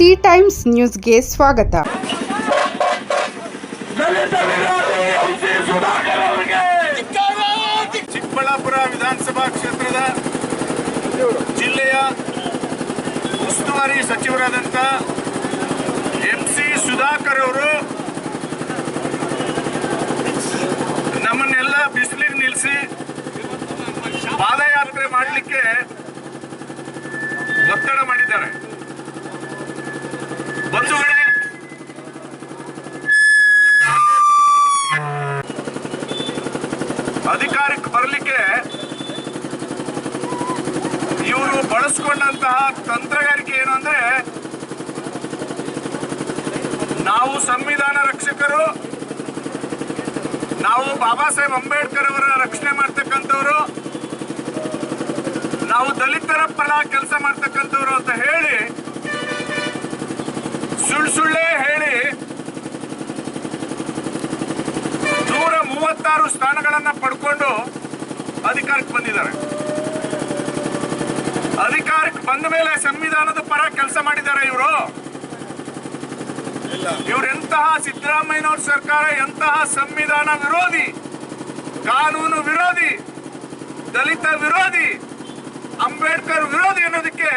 C times ನ್ಯೂಸ್ಗೆ ಸ್ವಾಗತ. ಚಿಕ್ಕಬಳ್ಳಾಪುರ ವಿಧಾನಸಭಾ ಕ್ಷೇತ್ರದ ಜಿಲ್ಲೆಯ ಉಸ್ತುವಾರಿ ಸಚಿವರಾದಂಥ ಎಂ ಸಿ ಸುಧಾಕರ್ ಅವರು ನಮ್ಮನ್ನೆಲ್ಲ ಬಿಸಿಲಿಗೆ ನಿಲ್ಲಿಸಿ ಪಾದಯಾತ್ರೆ ಮಾಡಲಿಕ್ಕೆ ಒತ್ತಡ ಮಾಡಿದ್ದಾರೆ. ಅಧಿಕಾರಕ್ಕೆ ಬರಲಿಕ್ಕೆ ಇವರು ಬಳಸ್ಕೊಂಡಂತಹ ತಂತ್ರಗಾರಿಕೆ ಏನು ಅಂದ್ರೆ ನಾವು ಸಂವಿಧಾನ ರಕ್ಷಕರು, ನಾವು ಬಾಬಾ ಸಾಹೇಬ್ ಅಂಬೇಡ್ಕರ್ ಅವರ ರಕ್ಷಣೆ ಮಾಡ್ತಕ್ಕಂಥವ್ರು, ನಾವು ದಲಿತರ ಪರ ಕೆಲಸ ಮಾಡ್ತಕ್ಕಂಥವ್ರು ಅಂತ ಹೇಳಿ ಸುಳ್ಳು ಸುಳ್ಳೇ ಹೇಳಿ. ನೂರ ಮೂವತ್ತಾರು ಸ್ಥಾನಗಳನ್ನ ಪಡ್ಕೊಂಡು ಅಧಿಕಾರಕ್ಕೆ ಬಂದಿದ್ದಾರೆ. ಅಧಿಕಾರಕ್ಕೆ ಬಂದ ಮೇಲೆ ಸಂವಿಧಾನದ ಪರ ಕೆಲಸ ಮಾಡಿದ್ದಾರೆ ಇವರು. ಇವರೆಂತಹ ಸಿದ್ದರಾಮಯ್ಯನವ್ರ ಸರ್ಕಾರ ಎಂತಹ ಸಂವಿಧಾನ ವಿರೋಧಿ ಕಾನೂನು ವಿರೋಧಿ ದಲಿತ ವಿರೋಧಿ ಅಂಬೇಡ್ಕರ್ ವಿರೋಧಿ ಅನ್ನೋದಕ್ಕೆ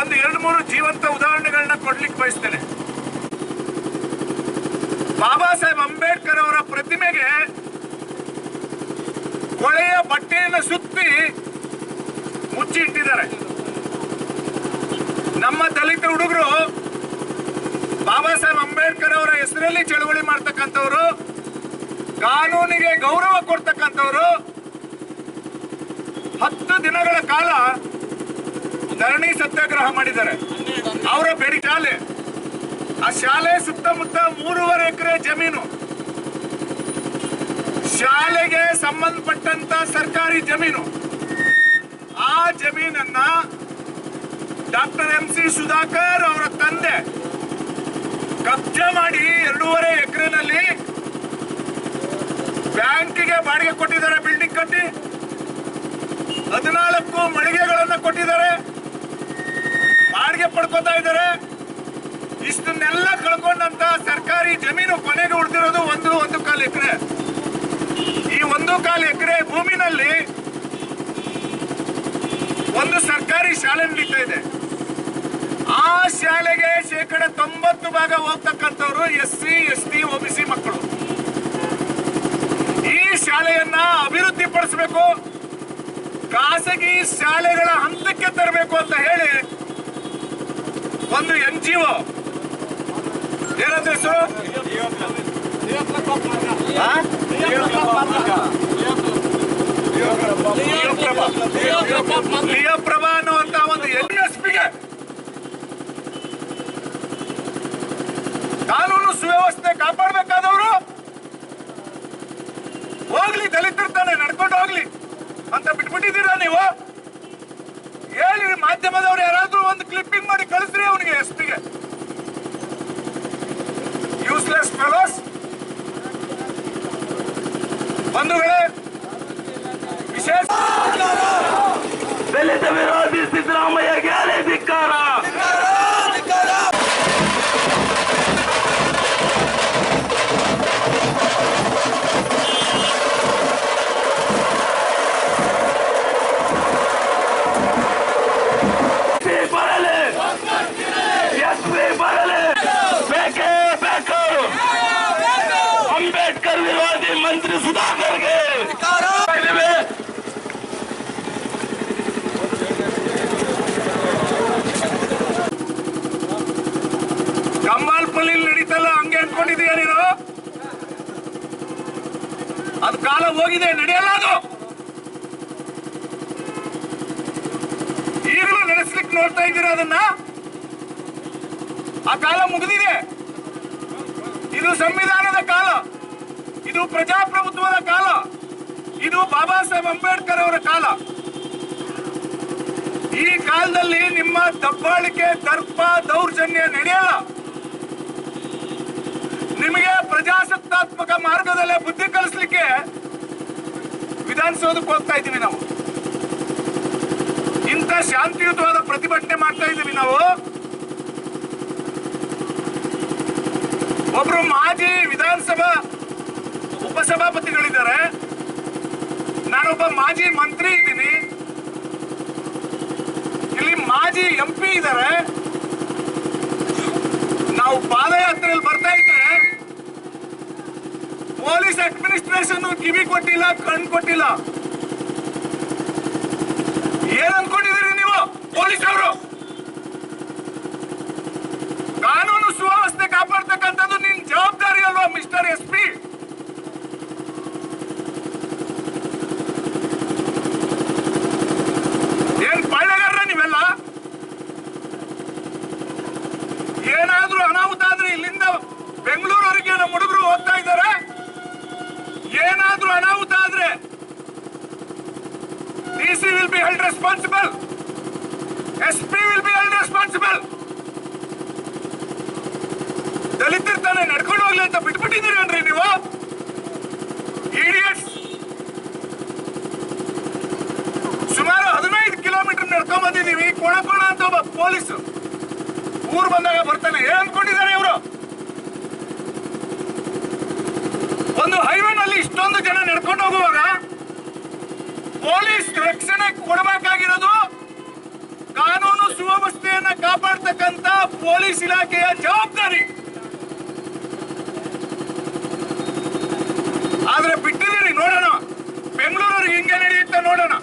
ಒಂದು, ಎರಡು, ಮೂರು ಜೀವಂತ ಉದಾಹರಣೆಗಳನ್ನ ಕೊಡ್ಲಿಕ್ಕೆ ಬಯಸ್ತೇನೆ. ಬಾಬಾ ಸಾಹೇಬ್ ಅಂಬೇಡ್ಕರ್ ಅವರ ಪ್ರತಿಮೆಗೆ ಕೊಳೆಯ ಬಟ್ಟೆಯನ್ನು ಸುತ್ತಿ ಮುಚ್ಚಿ ಇಟ್ಟಿದ್ದಾರೆ. ನಮ್ಮ ದಲಿತ ಹುಡುಗರು ಬಾಬಾ ಸಾಹೇಬ್ ಅಂಬೇಡ್ಕರ್ ಅವರ ಹೆಸರಲ್ಲಿ ಚಳವಳಿ ಮಾಡ್ತಕ್ಕಂಥವ್ರು, ಕಾನೂನಿಗೆ ಗೌರವ ಕೊಡ್ತಕ್ಕಂಥವ್ರು, ಹತ್ತು ದಿನಗಳ ಕಾಲ ಧರಣಿ ಸತ್ಯಾಗ್ರಹ ಮಾಡಿದ್ದಾರೆ. ಅವರ ಬೇಡಿ ಶಾಲೆ. ಆ ಶಾಲೆ ಸುತ್ತಮುತ್ತ ಮೂರುವರೆ ಎಕರೆ ಜಮೀನು. ಶಾಲೆಗೆ ಸಂಬಂಧಪಟ್ಟಂತ ಸರ್ಕಾರಿ ಜಮೀನು. ಆ ಜಮೀನನ್ನ ಡಾಕ್ಟರ್ ಎಂ ಸಿ ಸುಧಾಕರ್ ಅವರ ತಂದೆ ಕಬ್ಜೆ ಮಾಡಿ ಎರಡೂವರೆ ಎಕರೆನಲ್ಲಿ ಬ್ಯಾಂಕಿಗೆ ಬಾಡಿಗೆ ಕೊಟ್ಟಿದ್ದಾರೆ, ಬಿಲ್ಡಿಂಗ್ ಕಟ್ಟಿ. ಹದಿನಾಲ್ಕು ಮಳಿಗೆಗಳನ್ನು ಕೊಟ್ಟಿದ್ದಾರೆ. ಬಾಡಿಗೆ ಪಡ್ಕೊತಾ ಇದ್ದಾರೆ. ಇಷ್ಟನ್ನೆಲ್ಲ ಕಳ್ಕೊಂಡಂತ ಸರ್ಕಾರಿ ಜಮೀನು ಕೊನೆಗೆ ಉಳಿದಿರೋದು ಒಂದು ಒಂದು ಕಾಲು ಎಕರೆ. ಈ ಒಂದು ಕಾಲು ಎಕರೆ ಭೂಮಿನಲ್ಲಿ ಒಂದು ಸರ್ಕಾರಿ ಶಾಲೆ ನಡೀತಾ ಇದೆ. ಆ ಶಾಲೆಗೆ ಶೇಕಡ ತೊಂಬತ್ತು ಭಾಗ ಹೋಗ್ತಕ್ಕಂಥವ್ರು S C, S T C ಮಕ್ಕಳು. ಈ ಶಾಲೆಯನ್ನ ಅಭಿವೃದ್ಧಿಪಡಿಸಬೇಕು. ಖಾಸಗಿ ಶಾಲೆಗಳ ಹಂತಕ್ಕೆ ತರಬೇಕು ಅಂತ ಹೇಳಿ ಒಂದು ಎನ್ ಜಿ ಒ ಏನಂತ ಹೆಸರು. ಲಿಯೋಪ್ರಭಾ ಅನ್ನುವಂತ ಒಂದು ಎನ್ ಎಸ್ ಪಿಗೆ ಕಾನೂನು ಸುವ್ಯವಸ್ಥೆ ಕಾಪಾಡಬೇಕಾದವರು ಹೋಗ್ಲಿ, ದಲಿತಿರ್ತಾನೆ, ನಡ್ಕೊಂಡು ಹೋಗ್ಲಿ ಅಂತ ಬಿಟ್ಬಿಟ್ಟಿದ್ದೀರಾ ನೀವು? ಹೇಳಿ, ಮಾಧ್ಯಮದವ್ರು ಯಾರಾದ್ರೂ ಒಂದು ಕ್ಲಿಪ್ಪಿಂಗ್ ಮಾಡಿ ಕಳಿಸ್ರಿ ಅವನಿಗೆ ಎಸ್ ಪಿಗೆ ಯೂಸ್ಲೆಸ್ ಫೆಲೋಸ್ ಬಂಧುಗಳೇ ವಿಶೇಷ ದಲಿತ ವಿರೋಧಿ ಸಿದ್ದರಾಮಯ್ಯಗೆ ಧಿಕ್ಕಾರ ಎಸ್ಪಿ ಬರಲಿ ಎಸ್ಪಿ ಬರಲಿ ಬೇಕೇ ಬೇಕು ಅಂಬೇಡ್ಕರ್ ವಿರೋಧಿ ಮಂತ್ರಿ ಸುಧಾಕರ್ಗೆ ಇದ್ದೀವಿ. ಕಂಬಾಲ್ಪಲ್ಲಿ ನಡೀತಲ್ಲ ಹಂಗೆ ಅನ್ಕೊಂಡಿದೀಯ ನೀನು ಅದು ಕಾಲ ಹೋಗಿದೆ, ನಡೆಯಲ್ಲ ಅದು. ಈಗಲೂ ನಡೆಸ್ಲಿಕ್ಕೆ ನೋಡ್ತಾ ಇದ್ದೀರಾ ಅದನ್ನ? ಆ ಕಾಲ ಮುಗಿದಿದೆ. ಇದು ಸಂವಿಧಾನದ ಕಾಲ. ಇದು ಪ್ರಜಾಪ್ರಭುತ್ವದ ಕಾಲ. ಇದು ಬಾಬಾ ಸಾಹೇಬ್ ಅಂಬೇಡ್ಕರ್ ಅವರ ಕಾಲ. ಈ ಕಾಲದಲ್ಲಿ ನಿಮ್ಮ ದಬ್ಬಾಳಿಕೆ, ದರ್ಪ, ದೌರ್ಜನ್ಯ ನಡೆಯಲ್ಲ. ಸಕಾರಾತ್ಮಕ ಮಾರ್ಗದಲ್ಲೇ ಬುದ್ಧಿ ಕಲಿಸ್ಲಿಕ್ಕೆ ವಿಧಾನಸೌಧಕ್ಕೆ ಹೋಗ್ತಾ ಇದ್ದೀವಿ ನಾವು. ಇಂಥ ಶಾಂತಿಯುತವಾದ ಪ್ರತಿಭಟನೆ ಮಾಡ್ತಾ ಇದ್ದೀವಿ ನಾವು. ಒಬ್ರು ಮಾಜಿ ವಿಧಾನಸಭಾ ಉಪಸಭಾಪತಿಗಳಿದ್ದಾರೆ. ನಾನೊಬ್ಬ ಮಾಜಿ ಮಂತ್ರಿ ಇದ್ದೀನಿ. ಇಲ್ಲಿ ಮಾಜಿ ಎಂ ಪಿ ಇದ್ದಾರೆ. ಅಡ್ಮಿನಿಸ್ಟ್ರೇಷನ್ ಕಿವಿ ಕೊಟ್ಟಿಲ್ಲ ಕಣ್ ಕೊಟ್ಟಿಲ್ಲ. ಏನ್ ಅನ್ಕೊಂಡಿದ್ದೀರಿ ನೀವು? ಪೊಲೀಸ್ ಅವರು ಕಾನೂನು ಸುವ್ಯವಸ್ಥೆ ಕಾಪಾಡ್ತಕ್ಕಂಥದ್ದು ನಿನ್ ಜವಾಬ್ದಾರಿ ಅಲ್ವಾ ಮಿಸ್ಟರ್ ಎಸ್ ಪಿ ಏನ್ ಪಳ್ಳೆಗಾರ ನೀವೆಲ್ಲ ಏನಾದ್ರೂ ಅನಾಹುತ ಆದ್ರೆ ಇಲ್ಲಿಂದ ಬೆಂಗಳೂರವರೆಗೆ ನಮ್ಮ ಹುಡುಗರು ಹೋಗ್ತಾ ಇದ್ದಾರೆ ಏನಾದ್ರೂ ಅನಾಹುತ ಆದ್ರೆ ಡಿ be held responsible. SP will be held responsible. ದಲಿತರು ತಾನೇ ನಡ್ಕೊಂಡು ಹೋಗ್ಲಿ ಅಂತ ಬಿಟ್ಬಿಟ್ಟಿದ್ದೀರೇನ್ರಿ ನೀವು? ಇಡಿಯಟ್ಸ್ ಸುಮಾರು ಹದಿನೈದು ಕಿಲೋಮೀಟರ್ ನಡ್ಕೊಂಡ್ ಬಂದಿದ್ದೀವಿ. ಕೊಣ ಕೊಣ ಅಂತ ಒಬ್ಬ ಪೊಲೀಸ್ ಊರು ಬಂದಾಗ ಬರ್ತಾನೆ. ಏನ್ ಅನ್ಕೊಂಡಿದ್ದಾರೆ ಇವರು? ಒಂದು ಹೈವೇನಲ್ಲಿ ಇಷ್ಟೊಂದು ಜನ ನಡ್ಕೊಂಡು ಹೋಗುವಾಗ ಪೊಲೀಸ್ ರಕ್ಷಣೆ ಕೊಡಬೇಕಾಗಿರೋದು ಕಾನೂನು ಸುವ್ಯವಸ್ಥೆಯನ್ನ ಕಾಪಾಡ್ತಕ್ಕಂತ ಪೊಲೀಸ್ ಇಲಾಖೆಯ ಜವಾಬ್ದಾರಿ. ಆದ್ರೆ ಬಿಟ್ಟಿದ್ದೀರಿ, ನೋಡೋಣ. ಬೆಂಗಳೂರು ಹಿಂಗೆ ನಡೆಯುತ್ತೆ ನೋಡೋಣ.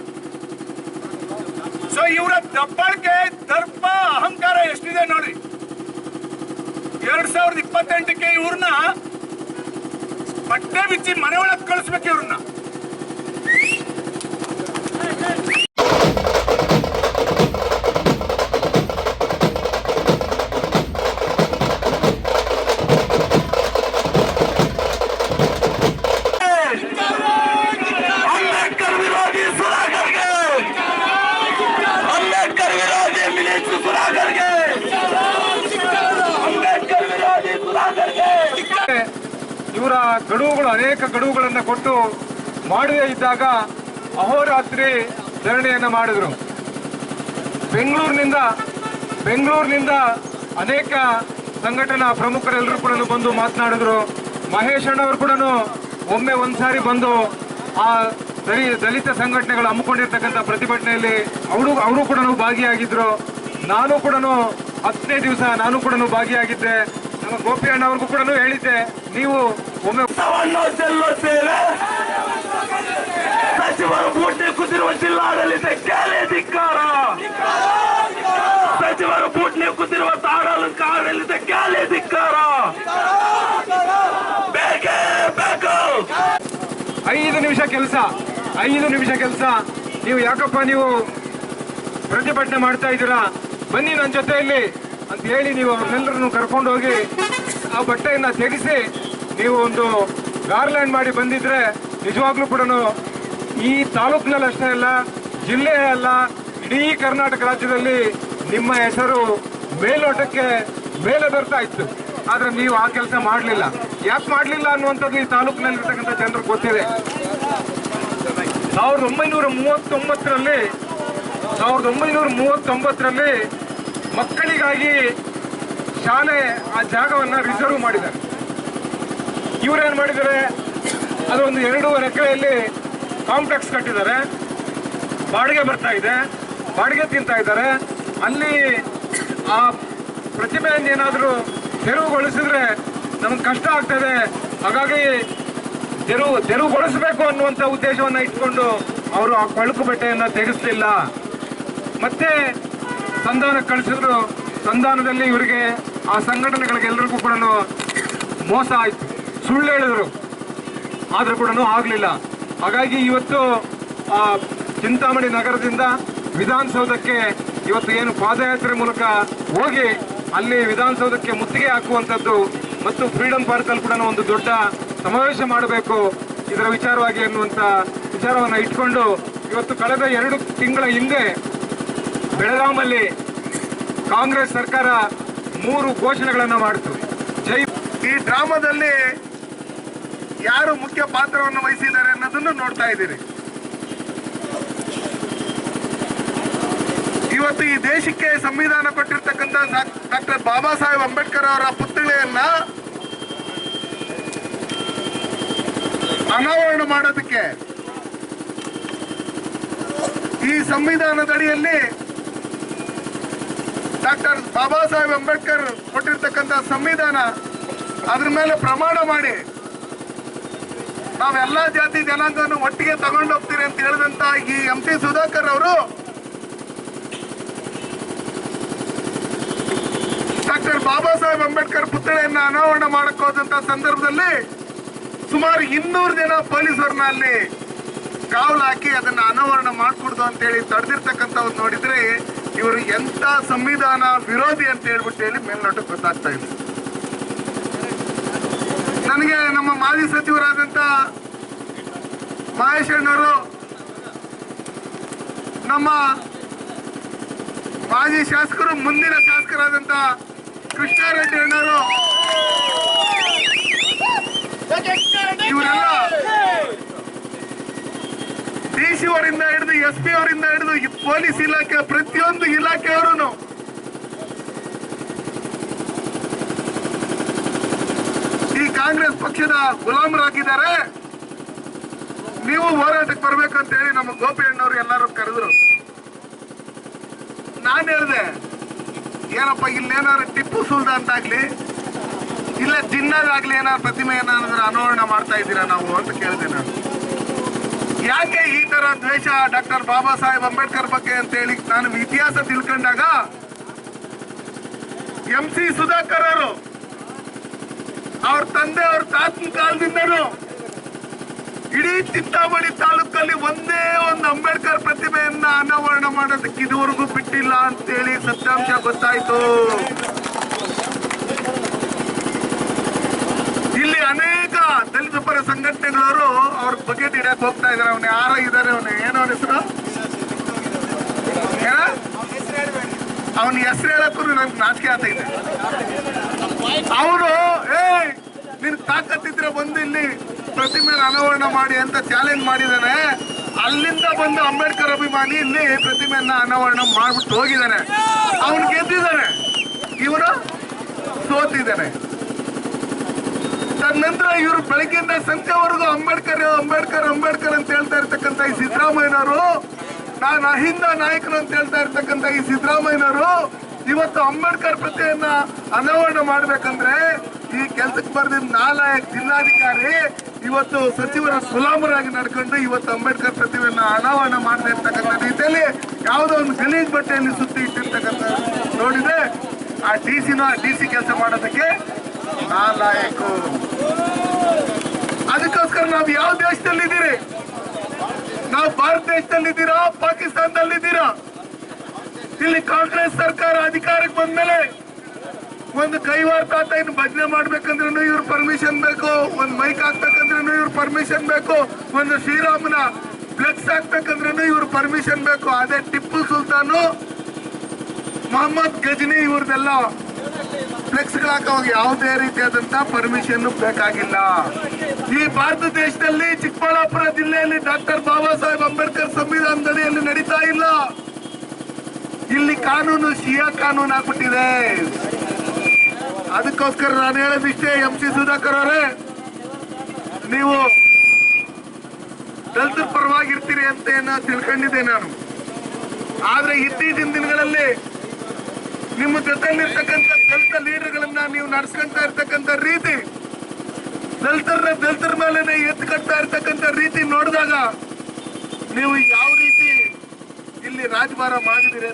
ಸೊ ಇವರ ದಬ್ಬಾಳಿಕೆ, ದರ್ಪ, ಅಹಂಕಾರ ಎಷ್ಟಿದೆ ನೋಡಿ. ಎರಡ್ ಸಾವಿರದ ಇಪ್ಪತ್ತೆಂಟಕ್ಕೆ ಇವ್ರನ್ನ ಬಟ್ಟೆ ಬಿಚ್ಚಿ ಮನೆ ಒಳಗೆ ಕಳಿಸ್ಬೇಕು ಇವ್ರನ್ನ. ಗಡುವುಗಳು, ಅನೇಕ ಗಡುವುಗಳನ್ನ ಕೊಟ್ಟು ಮಾಡದೇ ಇದ್ದಾಗ ಅಹೋರಾತ್ರಿ ಧರಣಿಯನ್ನ ಮಾಡಿದ್ರು. ಬೆಂಗಳೂರಿನಿಂದ ಬೆಂಗಳೂರಿನಿಂದ ಅನೇಕ ಸಂಘಟನಾ ಪ್ರಮುಖರೆಲ್ಲರೂ ಕೂಡ ಬಂದು ಮಾತನಾಡಿದ್ರು. ಮಹೇಶ್ ಅಣ್ಣವರು ಕೂಡ ಒಮ್ಮೆ ಒಂದ್ಸಾರಿ ಬಂದು ಆ ದಲಿ ದಲಿತ ಸಂಘಟನೆಗಳು ಹಮ್ಮಿಕೊಂಡಿರ್ತಕ್ಕಂಥ ಪ್ರತಿಭಟನೆಯಲ್ಲಿ ಅವರು ಅವರು ಕೂಡ ಭಾಗಿಯಾಗಿದ್ರು. ನಾನು ಕೂಡ ಹತ್ತನೇ ದಿವಸ ನಾನು ಕೂಡ ಭಾಗಿಯಾಗಿದ್ದೆ. ನಮ್ಮ ಗೋಪಿ ಅಣ್ಣವ್ರಿಗೂ ಕೂಡ ಹೇಳಿದ್ದೆ, ನೀವು ಒಮ್ಮೆ ಸವನ್ನು ಚೆಲ್ಲುತ್ತೇವೆ. ಸಚಿವರು ಬೂಟಿ ಕುದಿರುವ ಜಿಲ್ಲಾಡಳಿತಕ್ಕೆ ಧಿಕ್ಕಾರ. ಸಚಿವರು ಬೂಟ್ಲಿ ಕುದಿರುವ ತಾಡಳಿತ ಆಡಳಿತಕ್ಕೆ ಧಿಕ್ಕಾರ. ಬೇಕೇ ಬೇಕು. ಐದು ನಿಮಿಷ ಕೆಲಸ, ಐದು ನಿಮಿಷ ಕೆಲಸ. ನೀವು ಯಾಕಪ್ಪ ನೀವು ಪ್ರತಿಭಟನೆ ಮಾಡ್ತಾ ಇದ್ದೀರಾ? ಬನ್ನಿ ನನ್ನ ಜೊತೆಯಲ್ಲಿ ಅಂತ ಹೇಳಿ ನೀವು ಅವ್ರನ್ನೆಲ್ಲರನ್ನು ಕರ್ಕೊಂಡು ಹೋಗಿ ಆ ಬಟ್ಟೆಯನ್ನು ತೆಗೆಸಿ ನೀವು ಒಂದು ಗಾರ್ಲ್ಯಾಂಡ್ ಮಾಡಿ ಬಂದಿದ್ರೆ ನಿಜವಾಗ್ಲೂ ಕೂಡ ಈ ತಾಲೂಕಿನಲ್ಲಿ ಅಷ್ಟೇ ಅಲ್ಲ, ಜಿಲ್ಲೆ ಅಲ್ಲ, ಇಡೀ ಕರ್ನಾಟಕ ರಾಜ್ಯದಲ್ಲಿ ನಿಮ್ಮ ಹೆಸರು ಮೇಲೋಟಕ್ಕೆ ಮೇಲೆ ಬರ್ತಾ ಇತ್ತು. ಆದ್ರೆ ನೀವು ಆ ಕೆಲಸ ಮಾಡಲಿಲ್ಲ. ಯಾಕೆ ಮಾಡಲಿಲ್ಲ ಅನ್ನುವಂಥದ್ದು ಈ ತಾಲೂಕಿನಲ್ಲಿರ್ತಕ್ಕಂಥ ಜನರು ಗೊತ್ತಿದೆ. ಸಾವಿರದ ಒಂಬೈನೂರ ಮೂವತ್ತೊಂಬತ್ತರಲ್ಲಿ, ಸಾವಿರದ ಒಂಬೈನೂರ ಮೂವತ್ತೊಂಬತ್ತರಲ್ಲಿ ಮಕ್ಕಳಿಗಾಗಿ ಶಾಲೆ ಆ ಜಾಗವನ್ನು ರಿಸರ್ವ್ ಮಾಡಿದ್ದಾರೆ. ಇವ್ರೇನ್ ಮಾಡಿದ್ದಾರೆ? ಅದೊಂದು ಎರಡೂವರೆ ಎಕರೆಯಲ್ಲಿ ಕಾಂಪ್ಲೆಕ್ಸ್ ಕಟ್ಟಿದ್ದಾರೆ. ಬಾಡಿಗೆ ಬರ್ತಾ ಇದೆ. ಬಾಡಿಗೆ ತಿಂತಾ ಇದ್ದಾರೆ. ಅಲ್ಲಿ ಆ ಪ್ರತಿಭೆಯನ್ನು ಏನಾದರೂ ತೆರವುಗೊಳಿಸಿದ್ರೆ ನಮ್ಗೆ ಕಷ್ಟ ಆಗ್ತದೆ. ಹಾಗಾಗಿ ತೆರವು ತೆರವುಗೊಳಿಸಬೇಕು ಅನ್ನುವಂಥ ಉದ್ದೇಶವನ್ನು ಇಟ್ಕೊಂಡು ಅವರು ಆ ಕೊಳಕು ಬೆಟ್ಟೆಯನ್ನು ತೆಗೆಸಲಿಲ್ಲ. ಮತ್ತೆ ಸಂಧಾನಕ್ಕೆ ಕಳಿಸಿದ್ರು. ಸಂಧಾನದಲ್ಲಿ ಇವರಿಗೆ ಆ ಸಂಘಟನೆಗಳಿಗೆಲ್ಲರಿಗೂ ಕೂಡ ಮೋಸ ಆಯ್ತು. ಸುಳ್ಳು ಹೇಳಿದ್ರು. ಆದರೂ ಕೂಡ ಆಗಲಿಲ್ಲ. ಹಾಗಾಗಿ ಇವತ್ತು ಚಿಂತಾಮಣಿ ನಗರದಿಂದ ವಿಧಾನಸೌಧಕ್ಕೆ ಇವತ್ತು ಏನು ಪಾದಯಾತ್ರೆ ಮೂಲಕ ಹೋಗಿ ಅಲ್ಲಿ ವಿಧಾನಸೌಧಕ್ಕೆ ಮುತ್ತಿಗೆ ಹಾಕುವಂಥದ್ದು ಮತ್ತು ಫ್ರೀಡಂ ಪಾರ್ಕಲ್ಲಿ ಕೂಡ ಒಂದು ದೊಡ್ಡ ಸಮಾವೇಶ ಮಾಡಬೇಕು ಇದರ ವಿಚಾರವಾಗಿ ಅನ್ನುವಂಥ ವಿಚಾರವನ್ನು ಇಟ್ಕೊಂಡು ಇವತ್ತು ಕಳೆದ ಎರಡು ತಿಂಗಳ ಹಿಂದೆ ಬೆಳಗಾಮಲ್ಲಿ ಕಾಂಗ್ರೆಸ್ ಸರ್ಕಾರ ಮೂರು ಘೋಷಣೆಗಳನ್ನು ಮಾಡಿತು. ಜೈ ಈ ಡ್ರಾಮಾದಲ್ಲಿ ಯಾರು ಮುಖ್ಯ ಪಾತ್ರವನ್ನು ವಹಿಸಿದ್ದಾರೆ ಅನ್ನೋದನ್ನು ನೋಡ್ತಾ ಇದ್ದೀರಿ. ಇವತ್ತು ಈ ದೇಶಕ್ಕೆ ಸಂವಿಧಾನ ಕೊಟ್ಟಿರ್ತಕ್ಕಂಥ ಡಾಕ್ಟರ್ ಬಾಬಾ ಸಾಹೇಬ್ ಅಂಬೇಡ್ಕರ್ ಅವರ ಪುತ್ಥಳಿಯನ್ನ ಅನಾವರಣ ಮಾಡೋದಕ್ಕೆ ಈ ಸಂವಿಧಾನದಡಿಯಲ್ಲಿ ಡಾಕ್ಟರ್ ಬಾಬಾ ಸಾಹೇಬ್ ಅಂಬೇಡ್ಕರ್ ಕೊಟ್ಟಿರ್ತಕ್ಕಂಥ ಸಂವಿಧಾನ ಅದ್ರ ಮೇಲೆ ಪ್ರಮಾಣ ಮಾಡಿ ನಾವೆಲ್ಲಾ ಜಾತಿ ಜನಾಂಗವನ್ನು ಒಟ್ಟಿಗೆ ತಗೊಂಡು ಹೋಗ್ತೀರಿ ಅಂತ ಹೇಳಿದಂತ ಈ ಎಂ ಸಿ ಸುಧಾಕರ್ ಅವರು ಡಾಕ್ಟರ್ ಬಾಬಾ ಸಾಹೇಬ್ ಅಂಬೇಡ್ಕರ್ ಪುತ್ಥಳಿಯನ್ನ ಅನಾವರಣ ಮಾಡಕ್ ಹೋದಂತ ಸಂದರ್ಭದಲ್ಲಿ ಸುಮಾರು ಇನ್ನೂರು ಜನ ಪೊಲೀಸರನ್ನ ಅಲ್ಲಿ ಕಾವಲು ಹಾಕಿ ಅದನ್ನ ಅನಾವರಣ ಅಂತ ಹೇಳಿ ತಡೆದಿರ್ತಕ್ಕಂಥವ್ರು ನೋಡಿದ್ರೆ ಇವರು ಎಂತ ಸಂವಿಧಾನ ವಿರೋಧಿ ಅಂತ ಹೇಳ್ಬಿಟ್ಟು ಹೇಳಿ ಮೇಲ್ನೋಟಕ್ಕೆ ಗೊತ್ತಾಗ್ತಾ ಇದೆ. ನನಗೆ ನಮ್ಮ ಮಾಜಿ ಸಚಿವರಾದಂತ ಮಹೇಶ್ ಅಣ್ಣವರು ನಮ್ಮ ಮಾಜಿ ಶಾಸಕರು, ಮುಂದಿನ ಶಾಸಕರಾದಂತ ಕೃಷ್ಣಾರೆಡ್ಡಿ ಅಣ್ಣವರು ಇವರೆಲ್ಲ ಡಿ ಸಿ ಅವರಿಂದ ಹಿಡಿದು ಎಸ್ ಪಿ ಅವರಿಂದ ಹಿಡಿದು ಪೊಲೀಸ್ ಇಲಾಖೆ ಪ್ರತಿಯೊಂದು ಇಲಾಖೆಯವರು ಈ ಕಾಂಗ್ರೆಸ್ ಪಕ್ಷದ ಗುಲಾಮರಾಗಿದ್ದಾರೆ. ನೀವು ಹೋರಾಟಕ್ಕೆ ಬರ್ಬೇಕಂತ ಹೇಳಿ ನಮ್ಮ ಗೋಪಿ ಅಣ್ಣವ್ರು ಎಲ್ಲರೂ ಕರೆದ್ರು. ನಾನು ಹೇಳಿದೆ, ಏನಪ್ಪ, ಇಲ್ಲೇನಾದ್ರು ಟಿಪ್ಪು ಸುಲ್ತಾನ್ ಅಂತಾಗ್ಲಿ, ಇಲ್ಲ ಜಿನ್ನದಾಗ್ಲಿ ಏನಾದ್ರು ಪ್ರತಿಮೆ ಏನಾದ್ರು ಅನಾವರಣ ಮಾಡ್ತಾ ಇದ್ದೀರಾ ನಾವು ಅಂತ ಕೇಳಿದೆ ನಾನು. ಯಾಕೆ ಈ ತರ ದ್ವೇಷ ಡಾಕ್ಟರ್ ಬಾಬಾ ಸಾಹೇಬ್ ಅಂಬೇಡ್ಕರ್ ಬಗ್ಗೆ ಅಂತ ಹೇಳಿ ನಾನು ಇತಿಹಾಸ ತಿಳ್ಕೊಂಡಾಗ ಎಂ ಸಿ ಸುಧಾಕರ್ ಅವರು ಅವ್ರ ತಂದೆ ಅವ್ರ ತಾತನ ಕಾಲದಿಂದನೂ ಇಡೀ ಚಿಂತಾಮಣಿ ತಾಲೂಕಲ್ಲಿ ಒಂದೇ ಒಂದು ಅಂಬೇಡ್ಕರ್ ಪ್ರತಿಮೆಯನ್ನ ಅನಾವರಣ ಮಾಡೋದಕ್ಕೆ ಇದುವರೆಗೂ ಬಿಟ್ಟಿಲ್ಲ ಅಂತೇಳಿ ಸತ್ಯಾಂಶ ಗೊತ್ತಾಯ್ತು. ಇಲ್ಲಿ ಅನೇಕ ದಲಿತ ಪರ ಸಂಘಟನೆಗಳವರು ಅವ್ರ ಬಗ್ಗೆ ಇಡಕ್ ಹೋಗ್ತಾ ಇದಾರೆ ಅವನು ಯಾರ ಇದಾರೆ ಅವನು ಏನೋ ಅವನ ಹೆಸರು? ಅವನ ಹೆಸರು ಹೇಳಕ್ಕೂ ನನ್ಗೆ ನಾಚಿಕೆ ಆಗ್ತೈತೆ ಅವರು ಏ ನಿನ್ ತಾಕತ್ತಿದ್ರೆ ಬಂದು ಇಲ್ಲಿ ಪ್ರತಿಮೆ ಅನಾವರಣ ಮಾಡಿ ಅಂತ ಚಾಲೆಂಜ್ ಮಾಡಿದಾನೆ. ಅಲ್ಲಿಂದ ಬಂದು ಅಂಬೇಡ್ಕರ್ ಅಭಿಮಾನಿ ಇಲ್ಲಿ ಪ್ರತಿಮೆಯನ್ನ ಅನಾವರಣ ಮಾಡ್ಬಿಟ್ಟು ಹೋಗಿದ್ದಾನೆ ಅವನು ಗೆದ್ದಿದ್ದಾನೆ ಇವನು ಸೋತಿದ್ದಾನೆ ತದನಂತರ ಇವರು ಬೆಳಗ್ಗೆಯಿಂದ ಸಂಜೆವರೆಗೂ ಅಂಬೇಡ್ಕರ್ ಅಂಬೇಡ್ಕರ್ ಅಂಬೇಡ್ಕರ್ ಅಂತ ಹೇಳ್ತಾ ಇರ್ತಕ್ಕಂಥ ಈ ಸಿದ್ದರಾಮಯ್ಯನವರು, ನಾನು ಅಹಿಂದ ನಾಯಕರು ಅಂತ ಹೇಳ್ತಾ ಇರ್ತಕ್ಕಂಥ ಈ ಸಿದ್ದರಾಮಯ್ಯನವರು ಇವತ್ತು ಅಂಬೇಡ್ಕರ್ ಪ್ರತಿಯನ್ನ ಅನಾವರಣ ಮಾಡ್ಬೇಕಂದ್ರೆ ಈ ಕೆಲ್ಸಕ್ಕೆ ಬರ್ದಿದ್ದ ನಾಲಾಯಕ್ ಜಿಲ್ಲಾಧಿಕಾರಿ ಇವತ್ತು ಸಚಿವರ ಸುಲಾಮರಾಗಿ ನಡ್ಕೊಂಡು ಇವತ್ತು ಅಂಬೇಡ್ಕರ್ ಪ್ರತಿಮೆಯನ್ನ ಅನಾವರಣ ಮಾಡ್ತಾ ಇರ್ತಕ್ಕಂಥ ರೀತಿಯಲ್ಲಿ ಯಾವುದೋ ಒಂದು ಗಲೀಜ್ ಬಟ್ಟೆಯಲ್ಲಿ ಸುತ್ತಿ ಇಟ್ಟಿರ್ತಕ್ಕಂಥ ನೋಡಿದ್ರೆ ಆ ಡಿ ಸಿನ ಡಿ ಸಿ ಕೆಲಸ ಮಾಡೋದಕ್ಕೆ ನಾಲಾಯಕು. ಅದಕ್ಕೋಸ್ಕರ ನಾವು ಯಾವ ದೇಶದಲ್ಲಿದ್ದೀರಿ? ನಾವು ಭಾರತ ದೇಶದಲ್ಲಿದ್ದೀರಾ? ಪಾಕಿಸ್ತಾನದಲ್ಲಿದ್ದೀರಾ? ಇಲ್ಲಿ ಕಾಂಗ್ರೆಸ್ ಸರ್ಕಾರ ಅಧಿಕಾರಕ್ಕೆ ಬಂದ್ಮೇಲೆ ಒಂದು ಕೈವಾರ ತಾತ ಇನ್ನು ಭಜನೆ ಮಾಡ್ಬೇಕಂದ್ರೂ ಇವ್ರ ಪರ್ಮಿಷನ್ ಬೇಕು, ಒಂದು ಮೈಕ್ ಹಾಕ್ಬೇಕಂದ್ರೂ ಇವ್ರ ಪರ್ಮಿಷನ್ ಬೇಕು, ಒಂದು ಶ್ರೀರಾಮನ ಫ್ಲೆಕ್ಸ್ ಹಾಕ್ಬೇಕಂದ್ರೂ ಇವ್ರ ಪರ್ಮಿಷನ್ ಬೇಕು. ಅದೇ ಟಿಪ್ಪು ಸುಲ್ತಾನು, ಮೊಹಮ್ಮದ್ ಗಜನಿ ಇವ್ರದೆಲ್ಲ ಫ್ಲೆಕ್ಸ್ ಹಾಕೋವಾಗ ಯಾವುದೇ ರೀತಿಯಾದಂತ ಪರ್ಮಿಷನ್ ಬೇಕಾಗಿಲ್ಲ. ಈ ಭಾರತ ದೇಶದಲ್ಲಿ ಚಿಕ್ಕಬಳ್ಳಾಪುರ ಜಿಲ್ಲೆಯಲ್ಲಿ ಡಾಕ್ಟರ್ ಬಾಬಾ ಸಾಹೇಬ್ ಅಂಬೇಡ್ಕರ್ ಸಂವಿಧಾನದಡಿಯಲ್ಲಿ ನಡೀತಾ ಇಲ್ಲ. ಇಲ್ಲಿ ಕಾನೂನು, ಶಿಯಾ ಕಾನೂನು ಆಗ್ಬಿಟ್ಟಿದೆ. ಅದಕ್ಕೋಸ್ಕರ ನಾನು ಹೇಳೋದಿಷ್ಟೇ ಎಂ ಸಿ ಸುಧಾಕರ್ ಅವರೇ. ನೀವು ದಲಿತರ ಪರವಾಗಿರ್ತೀರಿ ಅಂತ ಏನೋ ತಿಳ್ಕೊಂಡಿದ್ದೆ ನಾನು. ಆದ್ರೆ ಇತ್ತೀಚಿನ ದಿನಗಳಲ್ಲಿ ನಿಮ್ಮ ಜೊತೆಲಿರ್ತಕ್ಕಂಥ ದಲಿತ ಲೀಡರ್ಗಳನ್ನ ನೀವು ನಡೆಸ್ಕೊಂತ ಇರ್ತಕ್ಕಂಥ ರೀತಿ ದಲಿತರನ್ನ ದಲಿತರ ಮೇಲೆ ಎತ್ಕಟ್ತಾ ಇರ್ತಕ್ಕಂಥ ರೀತಿ ನೋಡಿದಾಗ ನೀವು ಯಾವ ರೀತಿ ಇಲ್ಲಿ ರಾಜಭಾರ ಮಾಡಿದಿರಿ